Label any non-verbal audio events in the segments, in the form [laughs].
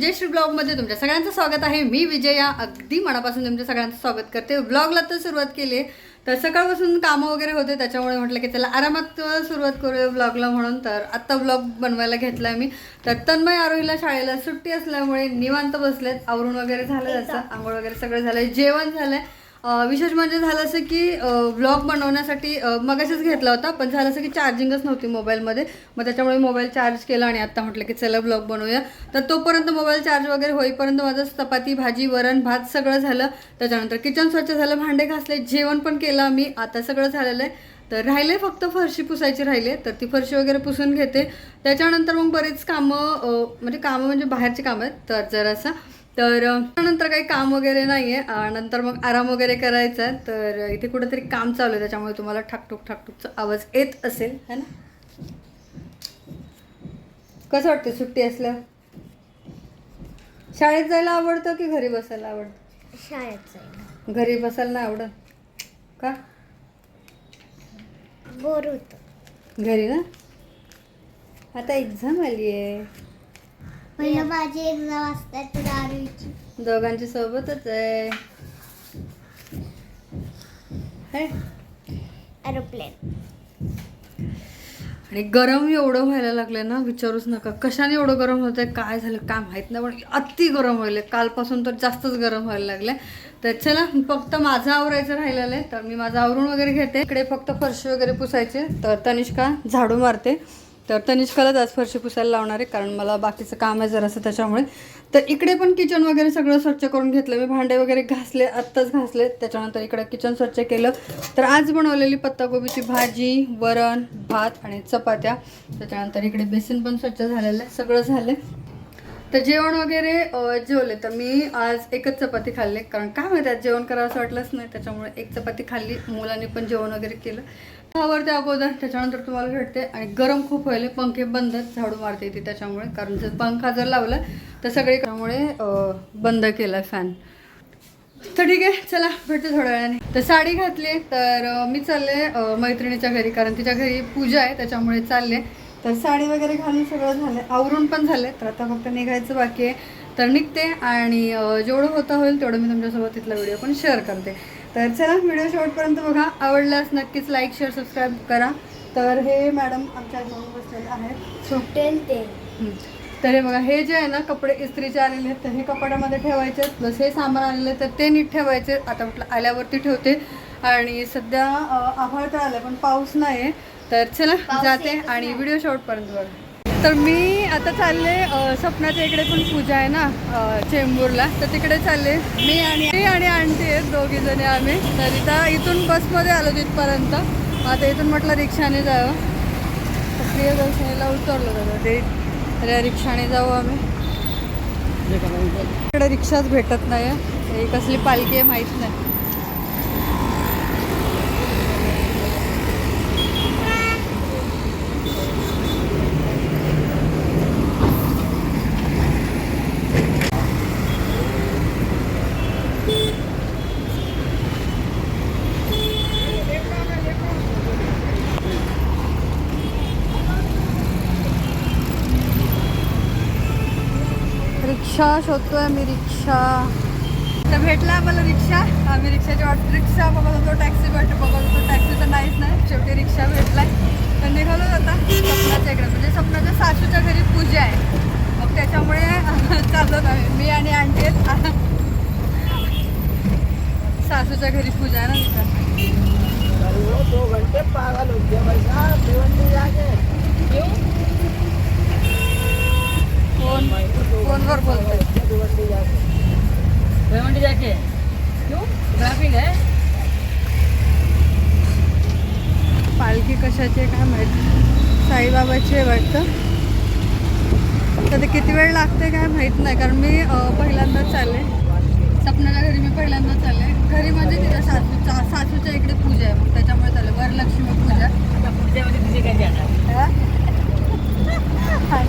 विजयश्री ब्लॉगमध्ये तुमच्या सगळ्यांचं स्वागत आहे. मी विजया अगदी मनापासून तुमच्या सगळ्यांचं स्वागत करते. ब्लॉगला तर सुरुवात केली आहे. तर सकाळपासून कामं वगैरे होते त्याच्यामुळे म्हटलं की त्याला आरामात सुरुवात करूया ब्लॉगला म्हणून. तर आत्ता ब्लॉग बनवायला घेतला मी. तर तन्मय आरोहीला शाळेला सुट्टी असल्यामुळे निवांत बसलेत. आवरून वगैरे झालं त्याचं. आंघोळ वगैरे सगळं झालंय. जेवण झालंय. अं, विशेष म्हणजे झालं असं की ब्लॉग बनवण्यासाठी मगाशीच घेतला होता पण झालं असं की चार्जिंगच नव्हती मोबाईलमध्ये मग त्याच्यामुळे मोबाईल चार्ज केला आणि आत्ता म्हटलं की चला ब्लॉग बनवूया. तर तोपर्यंत मोबाईल चार्ज वगैरे होईपर्यंत माझं चपाती भाजी वरण भात सगळं झालं. त्याच्यानंतर किचन स्वच्छ झालं भांडे घासले जेवण पण केलं मी आता सगळं झालेलं आहे. तर राहिले फक्त फरशी पुसायची राहिले तर ती फरशी वगैरे पुसून घेते. त्याच्यानंतर मग बरीच कामं म्हणजे कामं म्हणजे बाहेरची कामं आहेत. तर जरासं तर अ, त्यानंतर काही काम वगैरे नाही आहे नंतर मग आराम वगैरे करायचा आहे. तर इथे कुठेतरी काम चालू आहे. त्याच्यामुळे तुम्हाला ठाकटूक ठाकटूकचा आवाज येत असेल. है ना? कसं वाटतं सुट्टी असल्यावर? शाळेत जायला आवडतं की घरी बसायला आवडतं? शाळेत जायला. घरी बसायला नाही आवडत? का? बोर होत. घरी ना? आता एक्झाम आली आहे पहिलं माझी एक्झाम असतात दारूची. दोघांची सोबतच आहे. है? एरोप्लेन आणि गरम एवढं व्हायला लागलं ना विचारूच नका. कशाने एवढं गरम होतंय काय झालं काय माहीत नाही पण अति गरम व्हायला कालपासून तर जास्तच गरम व्हायला लागलंय. तर चला फक्त माझं आवरायचं राहिलेलं आहे. तर मी माझं आवरून वगैरे घेते. इकडे फक्त फरशी वगैरे पुसायचे. तर तनिष्का झाडू मारते. तर तनिष्कालाच आज फरशी पुसायला लावणार आहे कारण मला बाकीचं काम आहे जरासं त्याच्यामुळे. तर इकडे पण किचन वगैरे सगळं स्वच्छ करून घेतलं. मी भांडे वगैरे घासले आत्ताच घासले. त्याच्यानंतर इकडे किचन स्वच्छ केलं. तर आज बनवलेली पत्ताकोबीची भाजी वरण भात आणि चपात्या. त्याच्यानंतर इकडे बेसन पण स्वच्छ झालेलं आहे सगळं झालं तर जेवण वगैरे जेवले. तर मी आज एकच चपाती खाल्ली. कारण काय माहिती आज जेवण करावं असं वाटलंच नाही. त्याच्यामुळे एक चपाती खाल्ली. मुलांनी पण जेवण वगैरे केलं. आवडते अगोदर त्याच्यानंतर तुम्हाला भेटते आणि गरम खूप व्हायले पंखे बंद झाडू मारते ती त्याच्यामुळे. कारण जर पंखा जर लावला तर सगळे त्यामुळे बंद केला फॅन तर ठीक आहे चला भेटते थोड्या वेळाने. तर साडी घातली तर मी चालले मैत्रिणीच्या घरी. कारण तिच्या घरी पूजा आहे त्याच्यामुळे चालले. तर साडी वगैरे घालून सगळं झालं. आवरून पण झाले तर आता फक्त निघायचं बाकी आहे. तर निघते आणि जेवढं होता होईल तेवढं मी तुमच्यासोबत तिथला व्हिडिओ पण शेअर करते. तर चला व्हिडिओ शेवटपर्यंत बघा. आवडल्यास नक्कीच लाईक शेअर सबस्क्राईब करा. तर हे मॅडम आमच्या घेऊन बसलेले आहेत. सुटेल ते. तर हे बघा हे जे आहे ना कपडे इस्त्रीचे आलेले आहेत तर हे कपाटामध्ये ठेवायचे आहेत. प्लस हे सामान आलेलं तर ते नीट ठेवायचे आता म्हटलं आल्यावरती ठेवते. आणि सध्या अं, आभाळ तर आलं पण पाऊस नाही आहे तर चला पाऊस जाते येतच आणि नाही. व्हिडिओ शेवटपर्यंत बघा. तर मी आता चालले स्वप्नाच्या इकडे पण पूजा आहे ना चेंबूरला. तर तिकडे चालले. मी आणि आणि आंटी आहेत दोघी जणी आम्ही. तर इथं इथून बसमध्ये आलो तिथपर्यंत. आता इथून म्हटलं रिक्षाने जावं. तर प्रियदर्शनीला उतरलो दादा ते तर रिक्षाने जाऊ आम्ही. इकडे रिक्षाच भेटत नाही ही कसली पालखी आहे माहीत नाही. रिक्षा शोधतोय मी रिक्षा. तर भेटला आम्हाला रिक्षा. आम्ही रिक्षाची वाट रिक्षा बघत होतो टॅक्सी भेट बघत होतो. टॅक्सी तर नाहीच नाही शेवटी रिक्षा भेटलाय. तर निघालो आता स्वप्नाच्या इकडे. म्हणजे स्वप्नाच्या सासूच्या घरी पूजा आहे. मग त्याच्यामुळे [laughs] चाललो आम्ही. मी आणि आंटी आहेत. [laughs] सासूच्या घरी पूजा आहे ना तिथं. फोन फोनवर बोलतोय. भिवंडी जाके? क्यों ट्रैफिक है पालखी कशाची आहे काय माहीत? साईबाबाची आहे वाटतं. तर ते किती वेळ लागते काय माहीत नाही कारण मी पहिल्यांदाच चालले. सपनाच्या घरी मी पहिल्यांदाच चालले. घरी म्हणजे तिच्या सासूच्या सासूच्या इकडे पूजा आहे मग त्याच्यामुळे चालले. वरलक्ष्मी पूजा. वेळी तुझे काय जाणार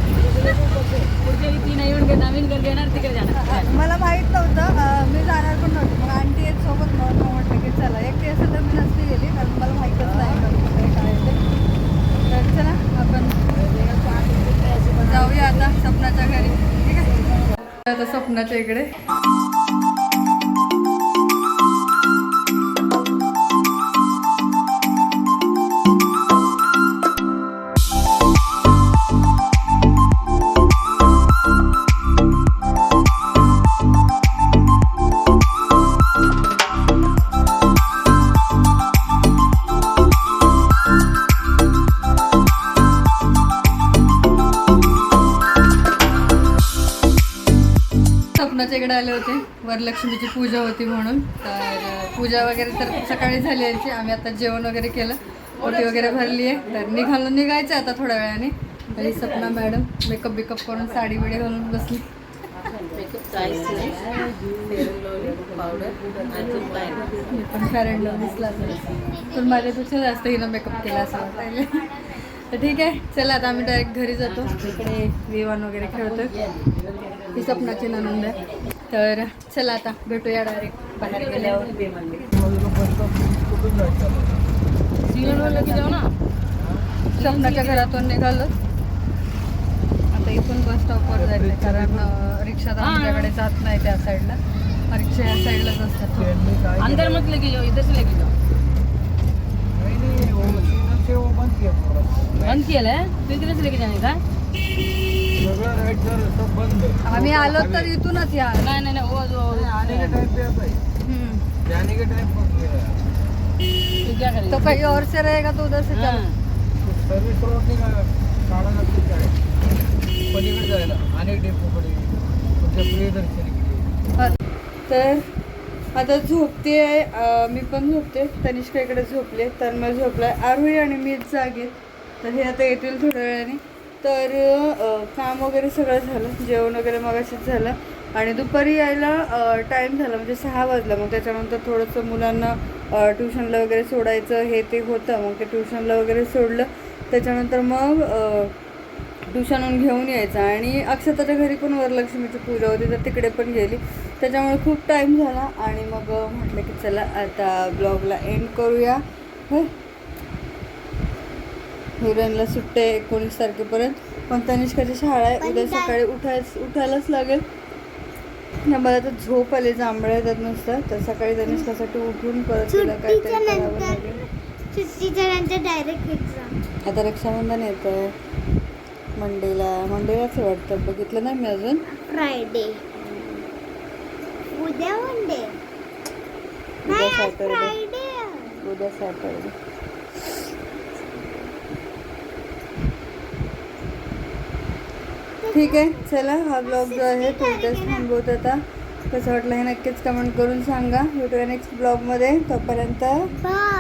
येऊन नवीन घर घेणार तिकडे जाणार मला माहीत नव्हतं. मी जाणार पण नव्हते. मग आंटी एक सोबत म्हणून मग म्हटलं की चला एकटी असेल तर मी नसती गेली कारण मला माहीतच नाही काय ते तर चला आपण जाऊया आता सपनाच्या घरी. ठीक आहे? आता स्वप्नाच्या इकडे. स्वप्नाच्या आले होते. वरलक्ष्मीची पूजा होती म्हणून. तर पूजा वगैरे तर सकाळी झाली यांची आम्ही आता जेवण वगैरे केलं. ओटी वगैरे भरली आहे. तर निघालो निघायचं आता थोड्या वेळाने. तर सपना मॅडम मेकअप बिकअप करून साडी बिडी घालून बसली. पण फॅर दिसला पण माझ्यापेक्षा जास्त हिनं मेकअप केला असं वाटायला तर ठीक आहे. चला आता आम्ही डायरेक्ट घरी जातो. इकडे विवान वगैरे खेळतो ही स्वप्नाची ननंद आहे. तर चला आता भेटूया डायरेक्ट बाहेर गेल्यावर. सिग्नलवर की जाऊ ना? स्वप्नाच्या घरातून निघालो. आता इथून बस स्टॉपवर जायचं कारण रिक्षा तर आमच्याकडे जात नाही त्या साईडला रिक्षा या साईडलाच असतात अंदर मत लेके जाओ इधर से लेके जाओ बंद केलं है तो इधर से लेके जाने का? आम्ही आलो तर इथूनच या नहीं नहीं नहीं वो जो हम्म. जाने के टाइम तो क्या करेंगे तो कहीं और से रहेगा तो उधर से चल. हाँ. सर्व्हिस रोडनी काढा लागते काय पलीकडे जायला. आणि डेपोकडे तुमच्या प्रियदर्शनी तर आता झोपते आहे मी पण झोपते. तनिष्का इकडे झोपले. तर मग झोपलाय. आरोही आणि मीच जागे तर हे आता येतील थोड्या वेळाने. तर काम वगैरे सगळं झालं. जेवण वगैरे मगाशीच झालं. आणि दुपारी यायला टाईम झाला. म्हणजे सहा वाजला. मग त्याच्यानंतर थोडंसं मुलांना ट्युशनला वगैरे सोडायचं हे ते होतं. मग ते ट्युशनला वगैरे सोडलं. त्याच्यानंतर मग ट्युशनहून घेऊन यायचं. आणि अक्षताच्या घरी पण वरलक्ष्मीची पूजा होती. तर तिकडे पण गेली. त्याच्यामुळे खूप टाईम झाला. आणि मग म्हटलं की चला आता ब्लॉगला एंड करूया. होय हिरोईनला सुट्टे एकोणीस तारखेपर्यंत. पण तनिष्काची शाळा आहे. उद्या सकाळी उठायच उठायलाच लागेल. ना मला तर झोप आली जांभळ्या येतात नुसतं तर सकाळी तनिष्कासाठी उठून परत तिला काहीतरी करावं लागेल. सुट्टीच्या नंतर डायरेक्ट एक्झाम आता रक्षाबंधन येतं मंडेला मंडेलाच वाटतं. बघितलं नाही मी अजून. फ्रायडे उद्या वनडे उद्या सॅटरडे उद्या सॅटरडे ठीक आहे चला हा ब्लॉग जो आहे तो इथेच थांबवत आता. कसं वाटलं हे नक्कीच कमेंट करून सांगा. भेटूया नेक्स्ट ब्लॉगमध्ये तोपर्यंत बाय